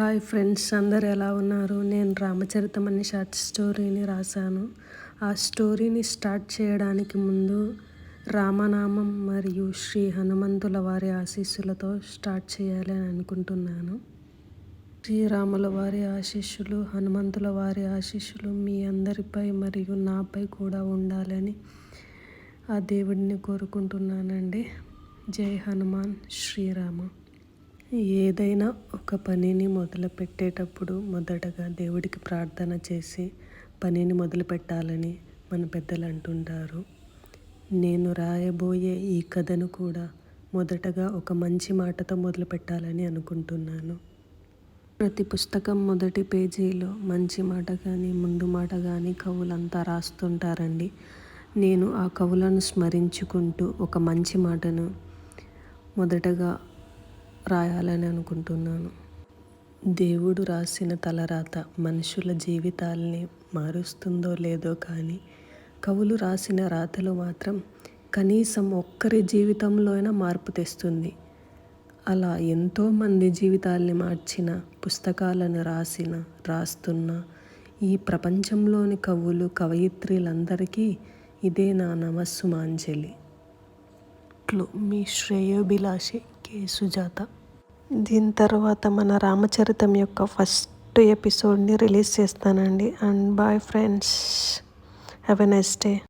Hi friends అందరు ఎలా ఉన్నారు? నేను రామచరితం అనే షార్ట్ స్టోరీని రాశాను. ఆ స్టోరీని స్టార్ట్ చేయడానికి ముందు రామనామం మరియు శ్రీ హనుమంతుల వారి ఆశీస్సులతో స్టార్ట్ చేయాలి అని అనుకుంటున్నాను. శ్రీరాముల వారి ఆశీస్సులు హనుమంతుల వారి ఆశీస్సులు మీ అందరిపై మరియు నాపై కూడా ఉండాలని ఆ దేవుడిని కోరుకుంటున్నానండి. జై హనుమాన్ శ్రీరామ. ఏదైనా ఒక పనిని మొదలు పెట్టేటప్పుడు మొదటగా దేవుడికి ప్రార్థన చేసి పనిని మొదలు పెట్టాలని మన పెద్దలు అంటుంటారు. నేను రాయబోయే ఈ కథను కూడా మొదటగా ఒక మంచి మాటతో మొదలు పెట్టాలని అనుకుంటున్నాను. ప్రతి పుస్తకం మొదటి పేజీలో మంచి మాట కానీ ముందు మాట కానీ కవులంతా రాస్తుంటారండి. నేను ఆ కవులను స్మరించుకుంటూ ఒక మంచి మాటను మొదటగా రాయాలని అనుకుంటున్నాను. దేవుడు రాసిన తలరాత మనుషుల జీవితాల్ని మారుస్తుందో లేదో కానీ కవులు రాసిన రాతలు మాత్రం కనీసం ఒక్కరి జీవితంలో అయినా మార్పు తెస్తుంది. అలా ఎంతోమంది జీవితాల్ని మార్చిన పుస్తకాలను రాసిన రాస్తున్న ఈ ప్రపంచంలోని కవులు కవయిత్రులందరికీ ఇదే నా నమస్సుమాంజలి. మీ శ్రేయోభిలాషి కే. సుజాత. దీని తర్వాత మన రామచరితం యొక్క ఫస్ట్ ఎపిసోడ్ని రిలీజ్ చేస్తానండి. And bye friends. Have a next day